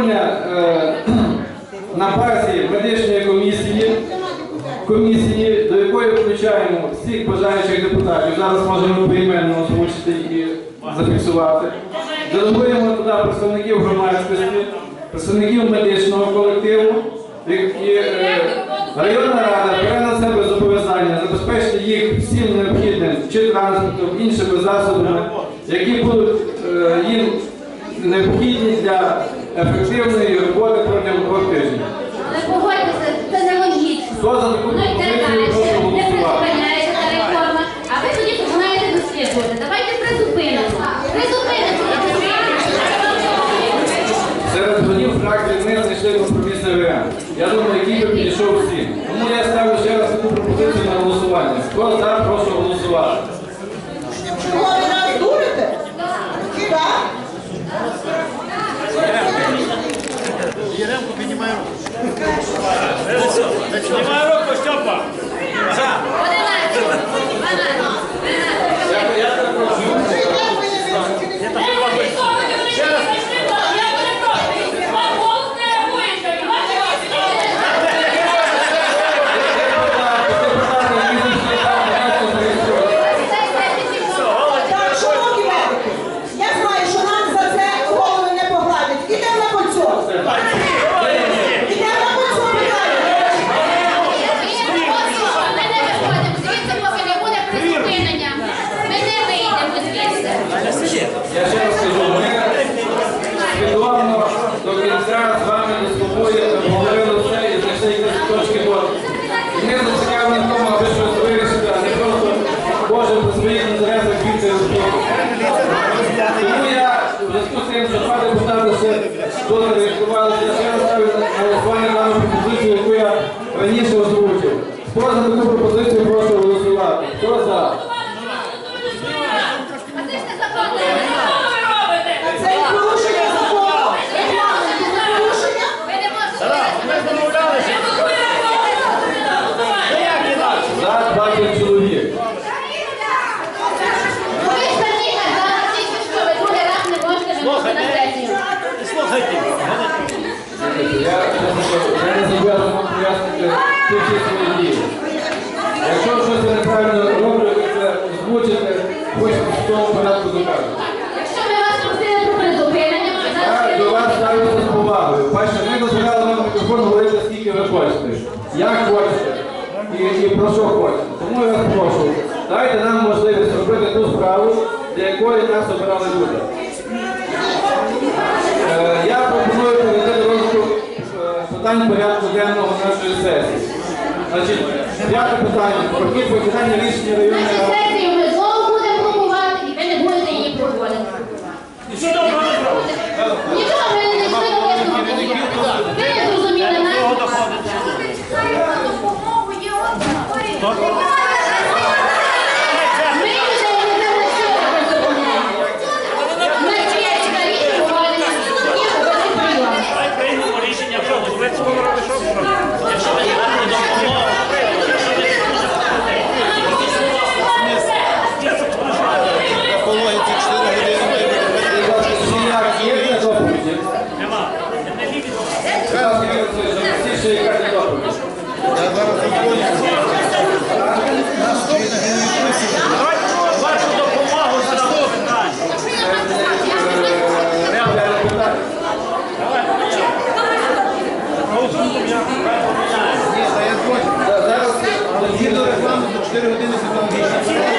створення е, на базі медичної комісії, комісії, до якої включаємо всіх бажаючих депутатів. Зараз можемо поіменно озвучити і зафіксувати. Делегуємо туди представників громадськості, представників медичного колективу. І, е, районна рада бере на себе зобов'язання забезпечити їх всім необхідним чи транспортом, іншими засобами, які будуть е, їм необхідні для ефективної роботи протягом двох тижнів. Але погодьтеся, це нелогічно. Хто за таку Ну пропозицію далі, прошу не голосувати? призупиняється та реформа, а ви тоді починаєте досліджувати. Давайте призупинимо. Призупинимо. Серед голів фракції ми знайшли компромісний варіант. Я думаю, який би підійшов всім. Тому я ставлю ще раз таку пропозицію на голосування. Хто за, прошу голосувати. Чого ви нас дурите? Так? Яремко піднімає руку. Піднімає руку, Степа. За. Питання. Про хід виконання рішення районної нашу ради. сесію ми знову будемо блокувати, і ви не будете її проводити. І що там робимо? Нічого ви не знайшли до висновку. Ви не зрозуміли Кого нас. доходить? Ми вже не перенесемо без допомоги. Ми честь рішення проводимо і робити прийом. Давай приймемо рішення, що ви скоро робите, що ви робите? Якщо ви не дати допомогу, якщо ви Будь ласка, Жіняк, є для доповіді? нема. Не ліві. Будь ласка, Ігор Васильович, всі ще яка для доповіді? Вашу допомогу за питання. Порядок питань. За- Зараз згідно регламенту 4 години світлові.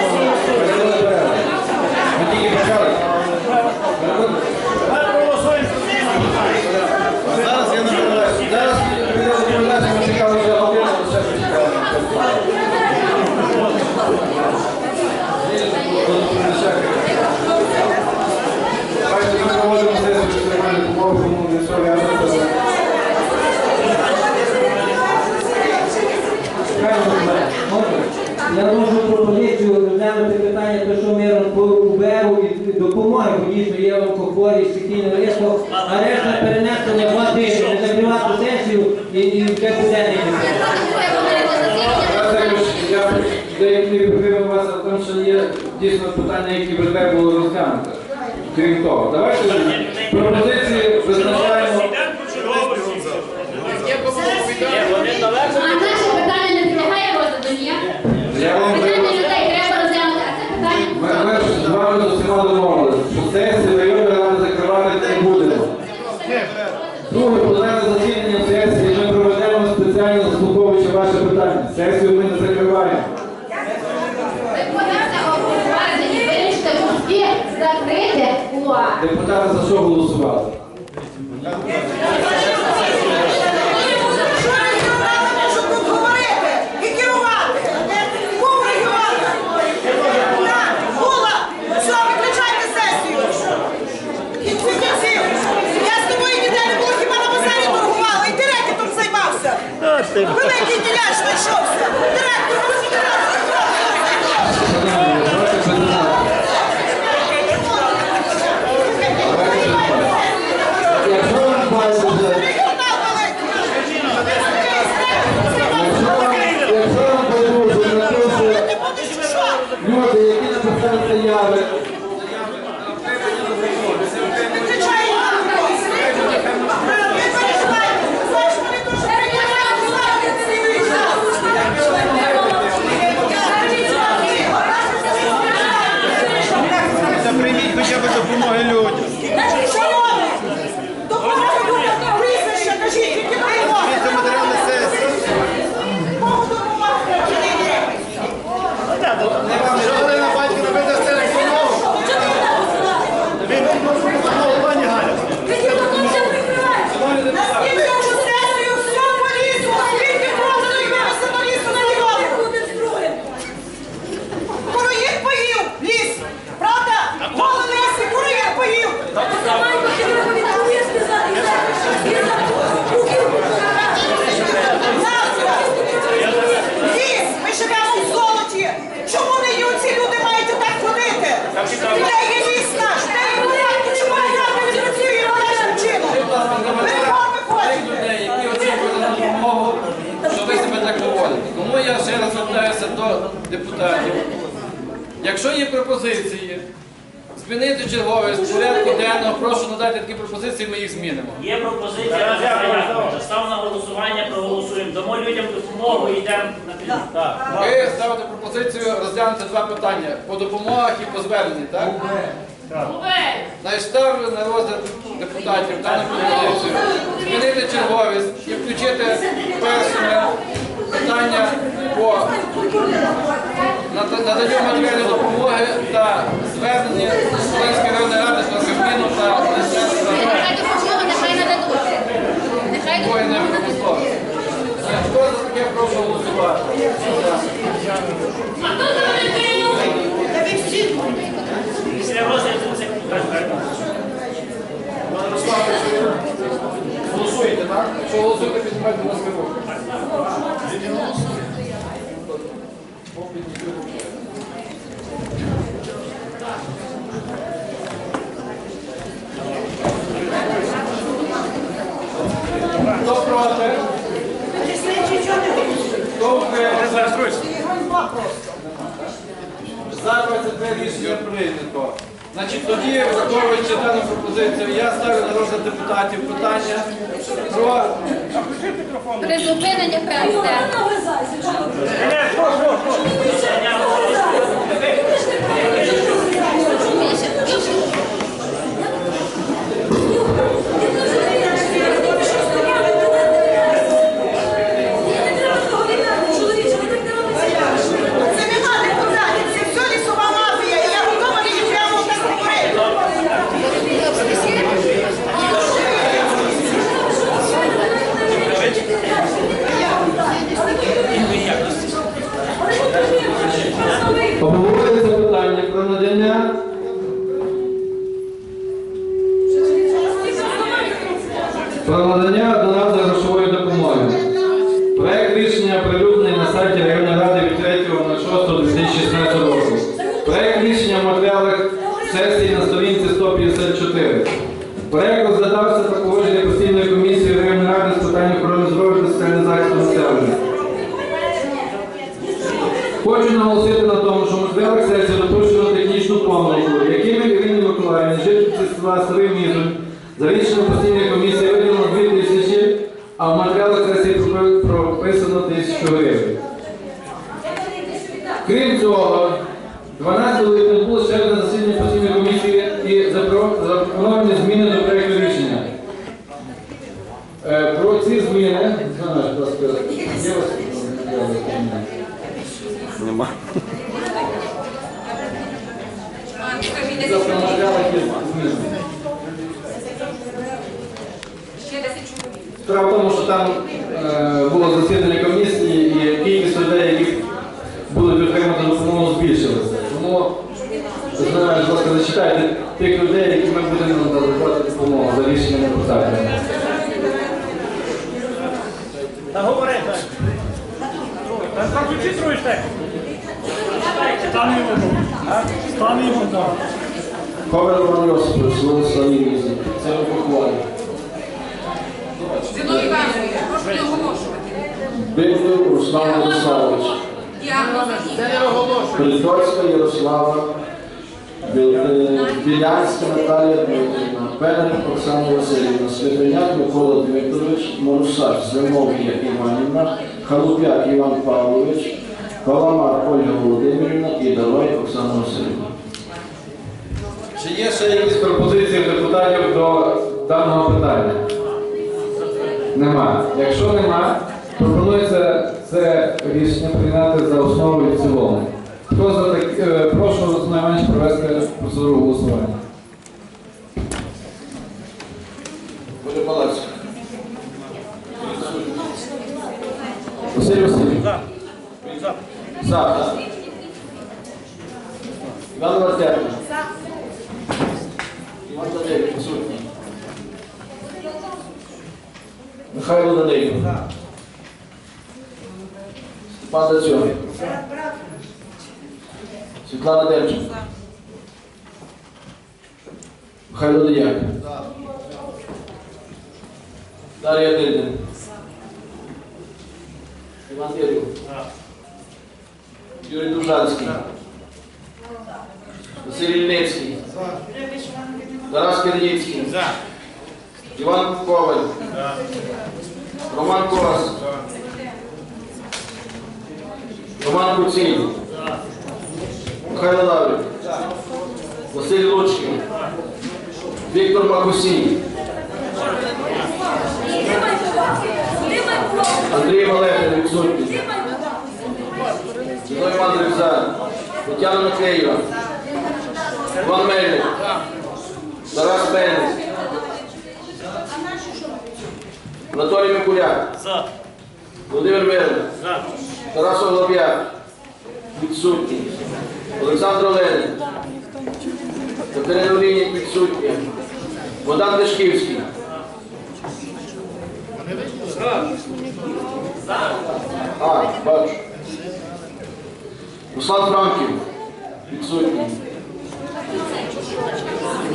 Я можу пропозицію розглянути питання, то що ми УБРу і допомоги, бо дійсно є онкохворі, стихійне лісо, а решта перенесення на два тижні, закривати сесію і, і це буде Деякі проблеми у вас тому, що є дійсно питання, які би треба було розглянути. Крім того, давайте пропозиції визначаємо. А далеко. наше питання не підлягає розгляду ніяк? Ми, з вами з усіма. Друге, пленарне засідання сесії ми проведемо спеціально заслуховуючи ваше питання. Сесію ми не закриваємо. Вирішите, що всі закрити кулуари. Депутати за що голосували? Великий теляш знайшовся! Директор розібрався! депутатів. Якщо є пропозиції, змінити черговість з порядку денного, прошу надати такі пропозиції, ми їх змінимо. Є пропозиція, я став на голосування, проголосуємо. Дамо людям допомогу і йдемо на підтримку. Ви ставите пропозицію розглянути два питання по допомогах і по зверненні, так? Найставлю на розгляд депутатів дану пропозицію, змінити черговість і включити персону питання по наданню матеріальної допомоги та звернення Словенської районної ради до Кабміну та Міністерства. Нехай допомогу Хто за таке прошу голосувати? 112 гривень за рішенням постійної ласка, тих людей, які ми будемо надавати допомогу за рішенням депутатів. Та говори, так. Та включи свою штеку. Стане йому. Стане йому, так. Коваль Роман Йосипович, село Славінізі. Це похвалю. Зіновій Іванович, прошу не оголошувати. Бендюк Руслан Владиславович. Діагноз Притоцька Ярослава, Білянська Наталія Дмитрівна, Пенер Оксана Васильівна, Святоняк Микола Дмитрович, Морусак Зимов'я Іванівна, Халуп'як Іван Павлович, Паламар Ольга Володимирівна і Давай Оксана Васильівна. Чи є ще якісь пропозиції депутатів до даного питання? Нема. Якщо нема, пропонується це рішення прийняти за основу і в цілому. Хто за так, е, прошу найменш провести процедуру голосування. Буде Палацько. Василь Васильович. За. За. За. так. Іван Вартепна. Іван Данилів, відсутній. Михайло Данилів. Степан Дацьон. Світлана Демченко. Михайло Деяк. Дар'я Дидин. Іван Дирів. Юрій Дужанський. Василь Ільницький. Тарас Кирніцький. За. Іван Коваль. Роман Корос. Роман Куцій. Михайло Лаврик. Василь Лучкін. Віктор Макусій. Андрій Валерій відсутній. Іван Рюкзан. Тетяна Макеєва. Іван Мельник. Тарас Бенець. Анатолій Микуляк. Володимир Мирний. За. Тарас Оглоб'як. Відсутній. Олександр Оленин. Катерина Олійник відсутня. Богдан Дешківський. А, бачу. Руслан Франків. Відсутній.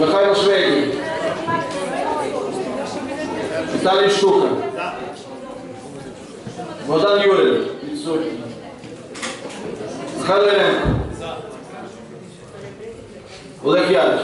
Михайло Шведів. Віталій Штука. Богдан Юрійович. Відсутній. Михайло Єренко. Олег Ярович.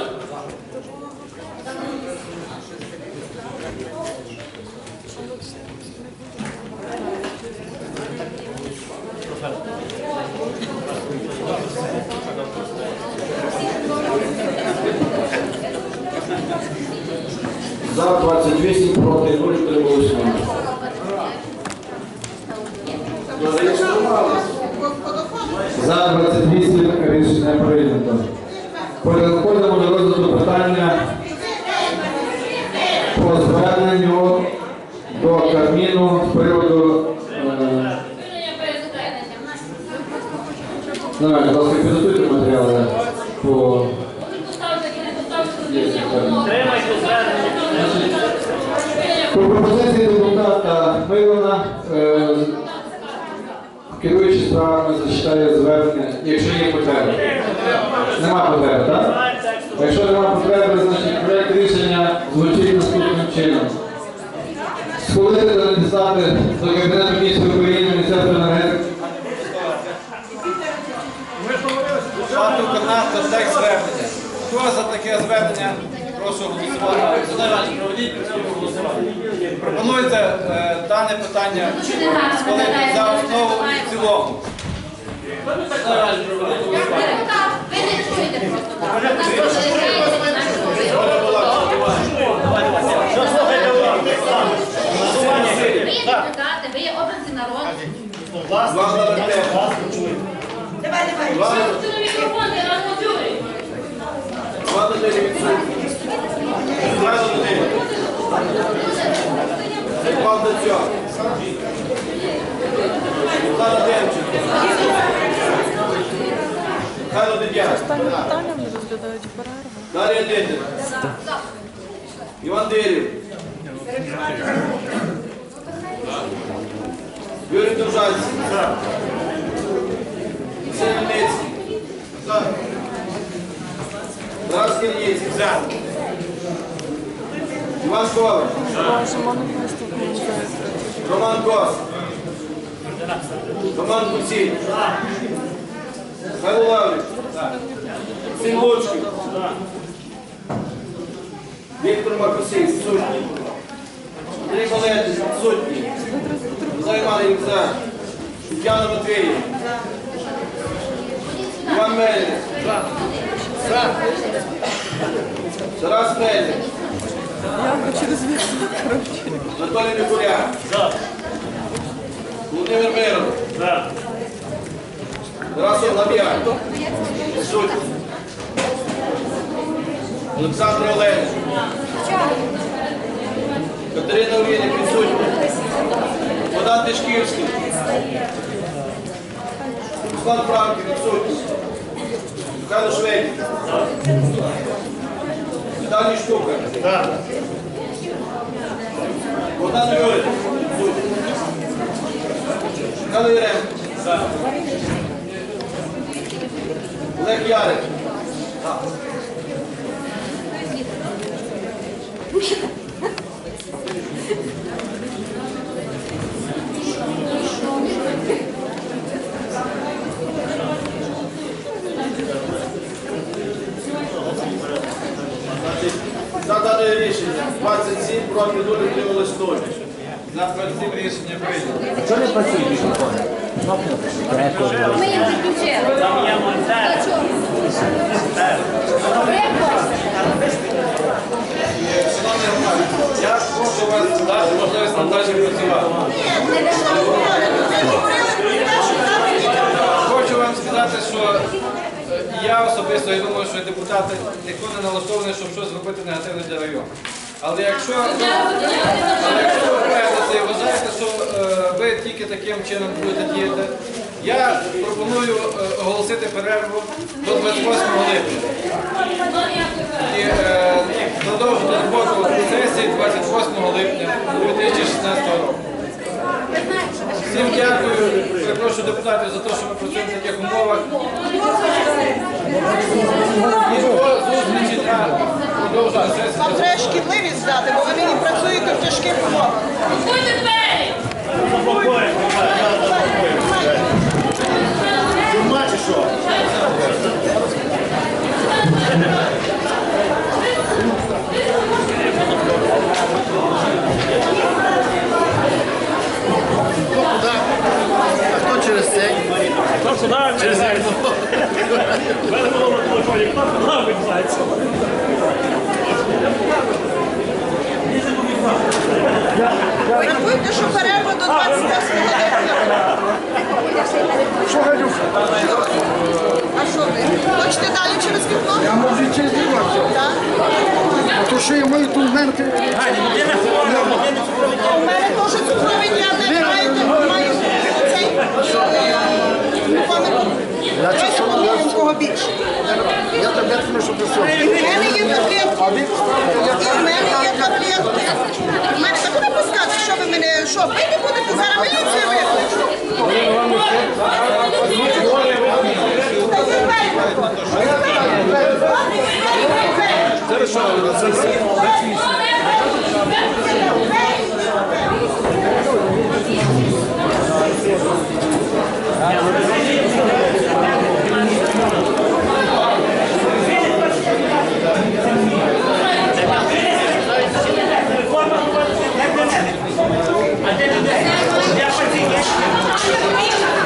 За 28 проти 0 утрималось Нема потреби, так? Якщо нема потреби, значить проєкт рішення звучить наступним чином. Схвалити та надіслати до Кабінету міністрів України Міністерства енергетики. Виконавця текст звернення. Хто за таке звернення? Прошу голосувати. Пропонується е, дане питання схвалити за основу і в цілому. Слухайте уважно. Голосування. Ви є депутати, ви є обранці народу. Власне, власне, чуєте. Давай, давай. Мікрофон, я вас почую. Михайло. Іван Дацьок. Оксана Демченко. Михайло Дар'я Дедін. Іван Дирів. Юрій Довжанський. Олексій Мельницький. Тарас Кирніцький. Іван Коваль. Роман Кос. Роман Куцій. Михайло Лаврик. Син Лучків. Віктор Макусій, сутній. Андрій Малетич, сутній. Займаний Ікза. Яна Матвіїв. Іван Мельник. Тарас Мельник. Анатолій Микуляк. Володимир Миров. Тарасов Лаб'як. Сутній. Олександр Олегович. Катерина Увійник, відсутня. Богдан Тишківський. Руслан Франків, відсутній. Михайло Швейк. Віталій Штукар. Богдан Юрій. Михайло Єрем. Олег Ярик. За дане рішення 27 проти 0 утримали 100. За против рішення прийнято. Ми їм підключили. Там є монтер. Для чого? Як хочете? Шановні громадяни, я прошу вас дати можливість нам далі працювати. Ні, ми що говорили? Ми говорили про те, що там є. Хочу вам сказати, що е, я особисто я думаю, що депутати ніхто не налаштований, щоб щось зробити негативне для району. Але якщо, ви впевнените і вважаєте, що е, ви тільки таким чином будете діяти, я пропоную е, оголосити перерву до 28 липня. І е, продовжити роботу сесії 28 липня 2016 року. Всім дякую. Перепрошую депутатів за те, що ми працюємо в таких умовах. Зустрічі для продовження. Вам треба шкідливість здати, бо ви нині працюєте в тяжких умовах. Відкрийте двері! Чума чи що? Хто куди? А хто через цей? Через вікно. Рахуйте, що перерва до 28 липня. Що Галюша? А що ви? Хочете далі через вікно? Я можу і через вікно. Так. А то що я маю тут знаєте? У мене теж цукровий діабет, маєте, маю цей е, пам'ятаю. Давайте поміряємо кого більше. Я таблетку не щоб У мене є таблетки. І в мене є таблетки. У мене так не пускати, що ви мене, що, пити будете, зараз міліцію викличу. Та є Ні! Нема нікого! Брехня! Нема!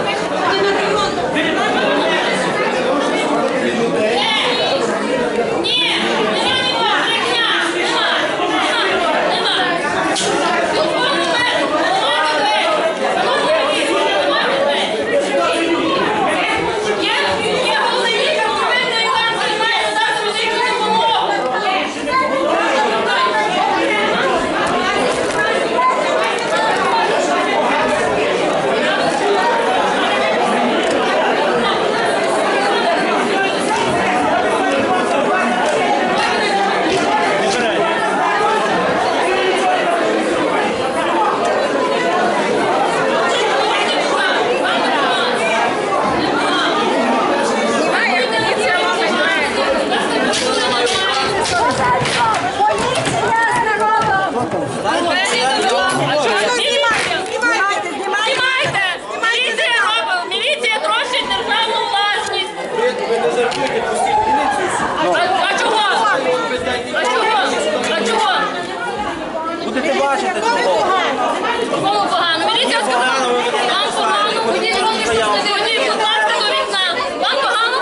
Бачите, кому погано? Кому погано? Міліція сказала, вам погано, ходіть, ходіть, будь ласка, до вікна. Вам погано?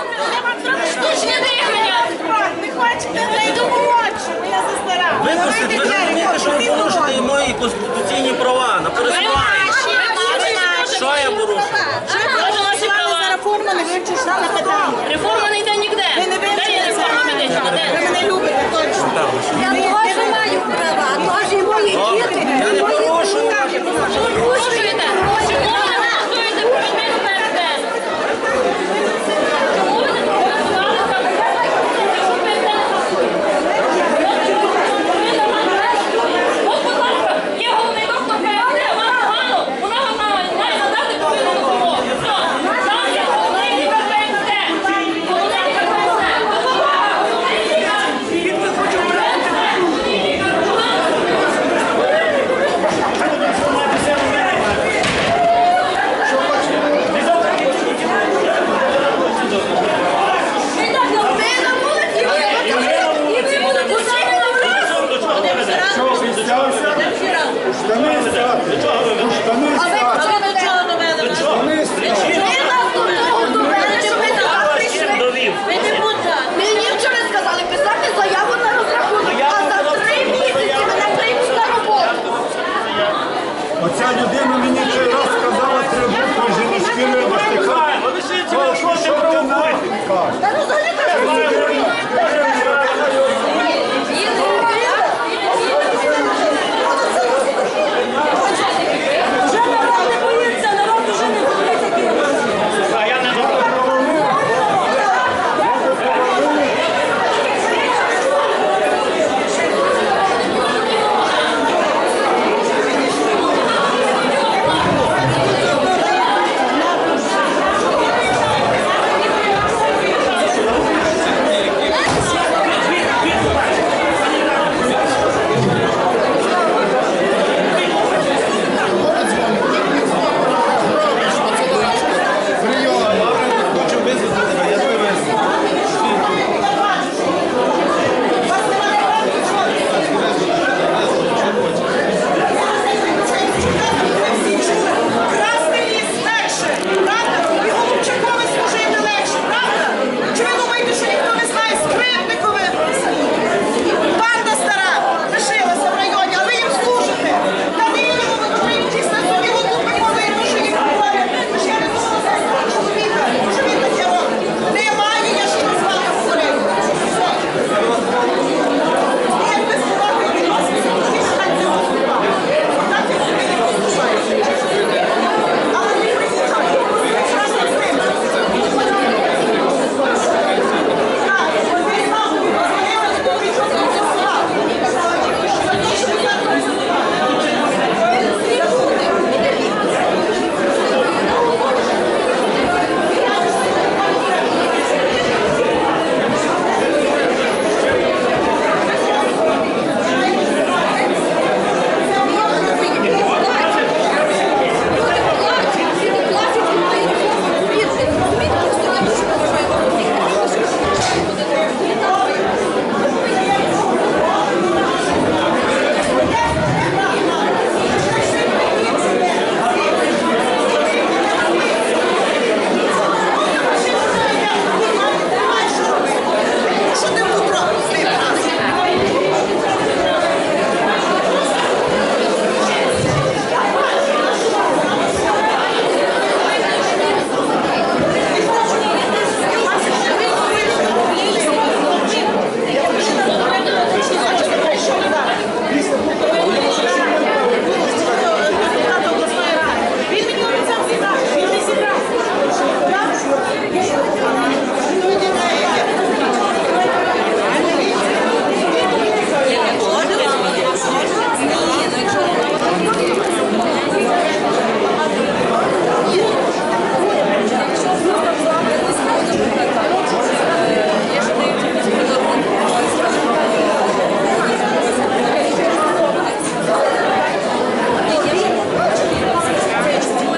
Штучне дихання. Не хочете, не допомогти, я застара. Ви розумієте, що ви порушуєте мої конституційні права на користування. Що я порушую? Може, наші права. Реформа не вивчиш на питання. Реформа не йде ніде. Ви не Де є вивчили реформа медична? Ви мене любите, точно. Я теж маю права, теж і мої діти. Я не прошу. Порушуєте?